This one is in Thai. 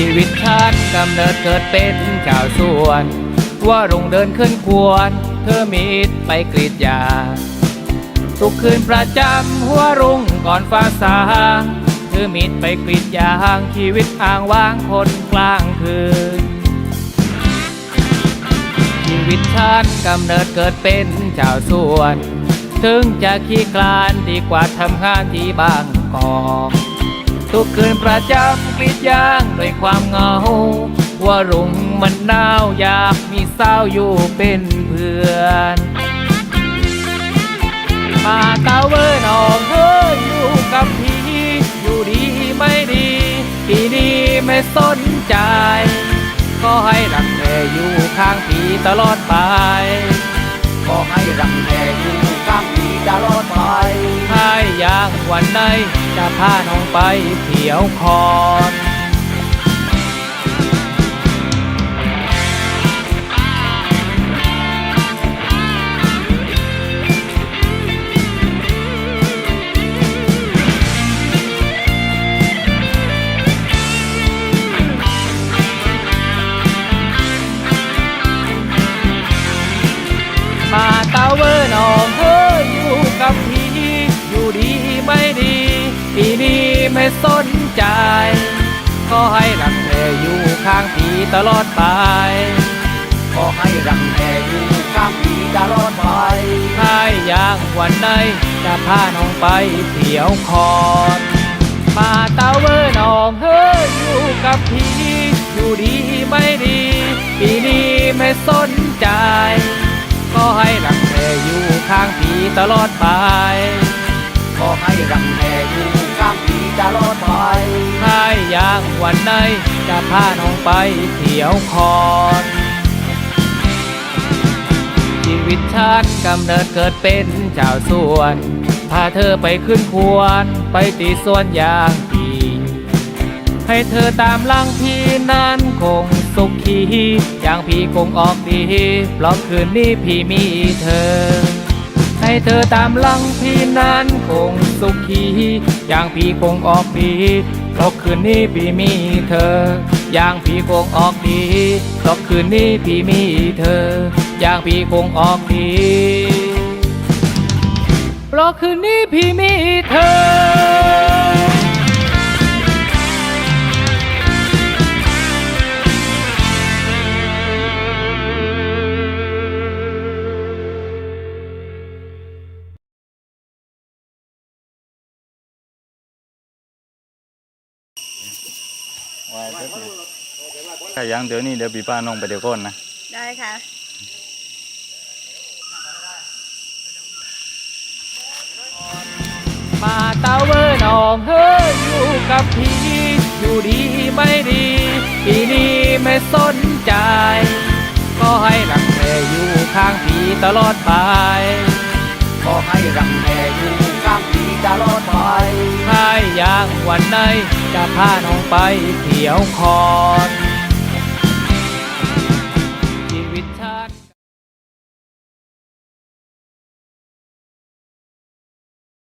ชีวิตฉันกำเนิดเกิดเป็นชาวสวน ว่ารุงเดินขึ้นควร เธอมีดไปกรีดยางทุกคืนประจำหัวรุงก่อนฟ้าสางเธอมีดไปกรีดยางชีวิตอ้างว้างคนกลางคืน ชีวิตฉันกำเนิดเกิดเป็นชาวสวน ถึงจะขี้คลานดีกว่าทำงานที่บางกอก ทุกคืนประจำกรีดยางด้วยความเหงา ว่ารุงมันหนาวอยากมีสาวอยู่เป็นเพื่อนมาเตาเวอร์น้องเธออยู่กับพี่อยู่ดีไม่ดีปีนี้ไม่สนใจ ก็ให้รักแท้อยู่ข้างพี่ตลอดไปขอให้รักแท้อยู่ข้างพี่ตลอดไปางวันไหนจะพาน้องไปเที่ยวคอน นี้ไม่สนใจก็ให้รักแทอยู่ข้างพี่ตลอดไป ขอให้รักแทอยู่ข้างพี่ตลอดไปให้อย่างวันไหนจะพาน้องไปเที่ยวคอนมาเตาเวอร์น้องเธออยู่กับพี่อยู่ดีไม่ดี ปีนี้ไม่สนใจก็ให้รักแทอยู่ข้างพี่ตลอดไปขอให้รักแทอยู่ ข้างพี่ตลอดไปให้อย่างวันไหนจะพาน้องไปเที่ยวคอนชีวิตฉันกำเนิดเกิดเป็นชาวสวน พาเธอไปขึ้นควร ไปตีสวนยางพีให้เธอตามลังพี่นั้นคงสุขขีอย่างพี่คงออกดีเพราะคืนนี้พี่มีเธอ ให้เธอตามหลังพี่นั้นคงสุขีอย่างพี่คงออกดีเพราะคืนนี้พี่มีเธอ อย่างพี่คงออกดีเพราะคืนนี้พี่มีเธอ อย่างพี่คงออกดีเพราะคืนนี้พี่มีเธอ ถ้ายังเดี๋ยวนี้เดี๋ยวพี่ป้าน้องไปเดี๋ยวก่อนนะ ได้ค่ะ มาเตาเวอร์น้องเธออยู่กับพี่อยู่ดีไม่ดีปีนี้ไม่สนใจ ก็ให้รักแท้อยู่ข้างพี่ตลอดไปขอให้รักแท้อยู่ข้างพี่ตลอดไปให้อย่างวันไหน จะพาน้องไปเที่ยวคอน